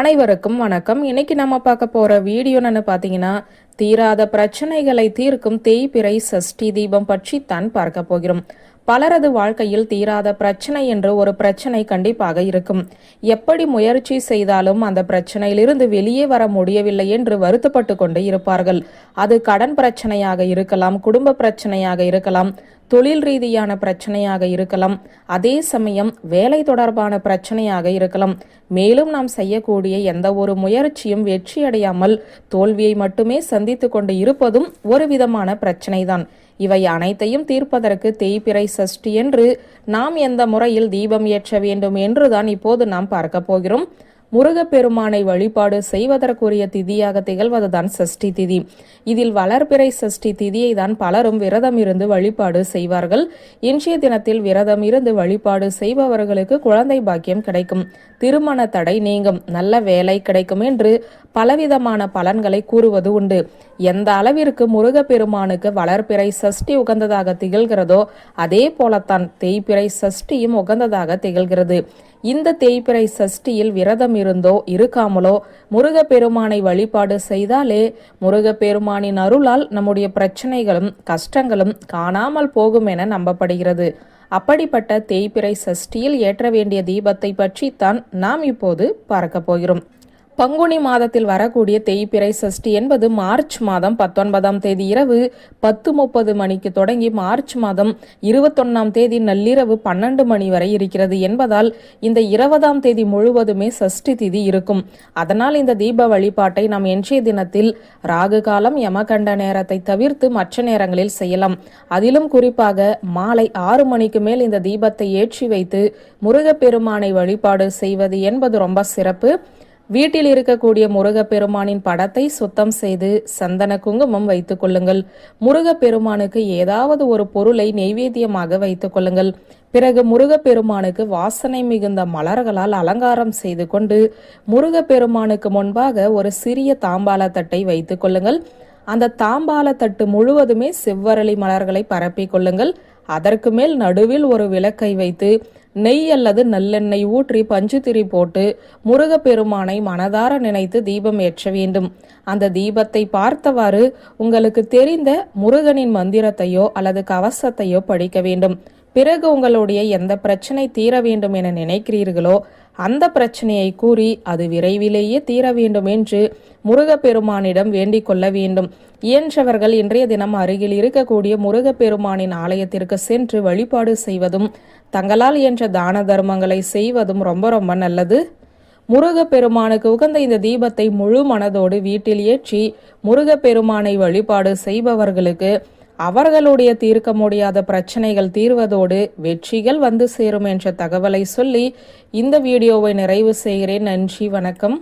அனைவருக்கும் வணக்கம். இன்னைக்கு நம்ம பார்க்க போற வீடியோன்னு பார்த்தீங்கன்னா தீராத பிரச்சனைகளை தீர்க்கும் தேய்பிறை சஷ்டி தீபம் பற்றி தான் பார்க்க போகிறோம். பலரது வாழ்க்கையில் தீராத பிரச்சனை என்று ஒரு பிரச்சனை கண்டிப்பாக இருக்கும். எப்படி முயற்சி செய்தாலும் அந்த பிரச்சனையிலிருந்து வெளியே வர முடியவில்லை என்று வருத்தப்பட்டு கொண்டு இருப்பார்கள். அது கடன் பிரச்சனையாக இருக்கலாம் குடும்ப பிரச்சனையாக இருக்கலாம் தொழில் ரீதியான பிரச்சனையாக இருக்கலாம். அதே சமயம் வேலை தொடர்பான பிரச்சனையாக இருக்கலாம். மேலும் நாம் செய்யக்கூடிய எந்த ஒரு முயற்சியும் வெற்றியடையாமல் தோல்வியை மட்டுமே சந்தித்து கொண்டு இருப்பதும் ஒரு விதமான பிரச்சனைதான். இவை அனைத்தையும் தீர்ப்பதற்கு தேய்பிறை சஷ்டி என்று நாம் எந்த முறையில் தீபம் ஏற்ற வேண்டும் என்றுதான் இப்போது நாம் பார்க்க போகிறோம். முருகப்பெருமானை வழிபாடு செய்வதற்குரிய திதியாக திகழ்வதுதான் சஷ்டி திதி. இதில் வளர்பிறை சஷ்டி திதியை தான் பலரும் விரதம் இருந்து வழிபாடு செய்வார்கள். இன்றைய தினத்தில் விரதம் இருந்து வழிபாடு செய்பவர்களுக்கு குழந்தை பாக்கியம் கிடைக்கும். திருமண தடை நீங்கும். நல்ல வேலை கிடைக்கும் என்று பலவிதமான பலன்களை கூறுவது உண்டு. எந்த அளவிற்கு முருகப்பெருமானுக்கு வளர்பிறை சஷ்டி உகந்ததாக திகழ்கிறதோ அதே போலத்தான் தேய்பிறை சஷ்டியும் உகந்ததாக திகழ்கிறது. இந்த தேய்பிறை சஷ்டியில் விரதம் இருந்தோ இருக்காமலோ முருகப்பெருமானை வழிபாடு செய்தாலே முருகப்பெருமானின் அருளால் நம்முடைய பிரச்சனைகளும் கஷ்டங்களும் காணாமல் போகும் என நம்பப்படுகிறது. அப்படிப்பட்ட தேய்பிறை சஷ்டியில் ஏற்ற வேண்டிய தீபத்தை பற்றித்தான் நாம் இப்போது பார்க்க போகிறோம். பங்குனி மாதத்தில் வரக்கூடிய தேய்பிறை சஷ்டி என்பது மார்ச் மாதம் பத்தொன்பதாம் தேதி இரவு பத்து முப்பது மணிக்கு தொடங்கி மார்ச் மாதம் இருபத்தொன்னாம் தேதி நள்ளிரவு பன்னெண்டு மணி வரை இருக்கிறது என்பதால் இந்த இருபதாம் தேதி முழுவதுமே சஷ்டி திதி இருக்கும். அதனால் இந்த தீப வழிபாட்டை நாம் என்றைய தினத்தில் ராகு காலம் யமகண்ட நேரத்தை தவிர்த்து மற்ற நேரங்களில் செய்யலாம். அதிலும் குறிப்பாக மாலை ஆறு மணிக்கு மேல் இந்த தீபத்தை ஏற்றி வைத்து முருகப்பெருமானை வழிபாடு செய்வது என்பது ரொம்ப சிறப்பு. வீட்டில் இருக்கக்கூடிய முருகப்பெருமானின் படத்தை சுத்தம் செய்து சந்தன குங்குமம் வைத்துக் கொள்ளுங்கள். முருகப்பெருமானுக்கு ஏதாவது ஒரு பொருளை நெய்வேத்தியமாக வைத்துக் கொள்ளுங்கள். பிறகு முருகப்பெருமானுக்கு வாசனை மிகுந்த மலர்களால் அலங்காரம் செய்து கொண்டு முருகப்பெருமானுக்கு முன்பாக ஒரு சிறிய தாம்பாள தட்டை வைத்துக் கொள்ளுங்கள். அந்த தாம்பால தட்டு முழுவதுமே செவ்வரளி மலர்களை பரப்பிக் கொள்ளுங்கள். அதற்கு மேல் நடுவில் ஒரு விளக்கை வைத்து நெய் அல்லது நல்லெண்ணெய் ஊற்றி பஞ்சுத்திரி போட்டு முருகப்பெருமானை மனதார நினைத்து தீபம் ஏற்ற வேண்டும். அந்த தீபத்தை பார்த்தவாறு உங்களுக்கு தெரிந்த முருகனின் மந்திரத்தையோ அல்லது கவசத்தையோ படிக்க வேண்டும். பிறகு உங்களுடைய எந்த பிரச்சனை தீர வேண்டும் என நினைக்கிறீர்களோ அந்த பிரச்சனையை கூறி அது விரைவிலேயே தீர வேண்டும் என்று முருகப்பெருமானிடம் வேண்டிக் கொள்ள வேண்டும். இயன்றவர்கள் இன்றைய தினம் அருகில் இருக்கக்கூடிய முருகப்பெருமானின் ஆலயத்திற்கு சென்று வழிபாடு செய்வதும் தங்களால் இயன்ற தான தர்மங்களை செய்வதும் ரொம்ப ரொம்ப நல்லது. முருகப்பெருமானுக்கு உகந்த இந்த தீபத்தை முழு மனதோடு வீட்டில் ஏற்றி முருகப்பெருமானை வழிபாடு செய்பவர்களுக்கு அவர்களுடைய தீர்க்க முடியாத பிரச்சனைகள் தீர்வதோடு வெற்றிகள் வந்து சேரும் என்ற தகவலை சொல்லி இந்த வீடியோவை நிறைவு செய்கிறேன். நன்றி வணக்கம்.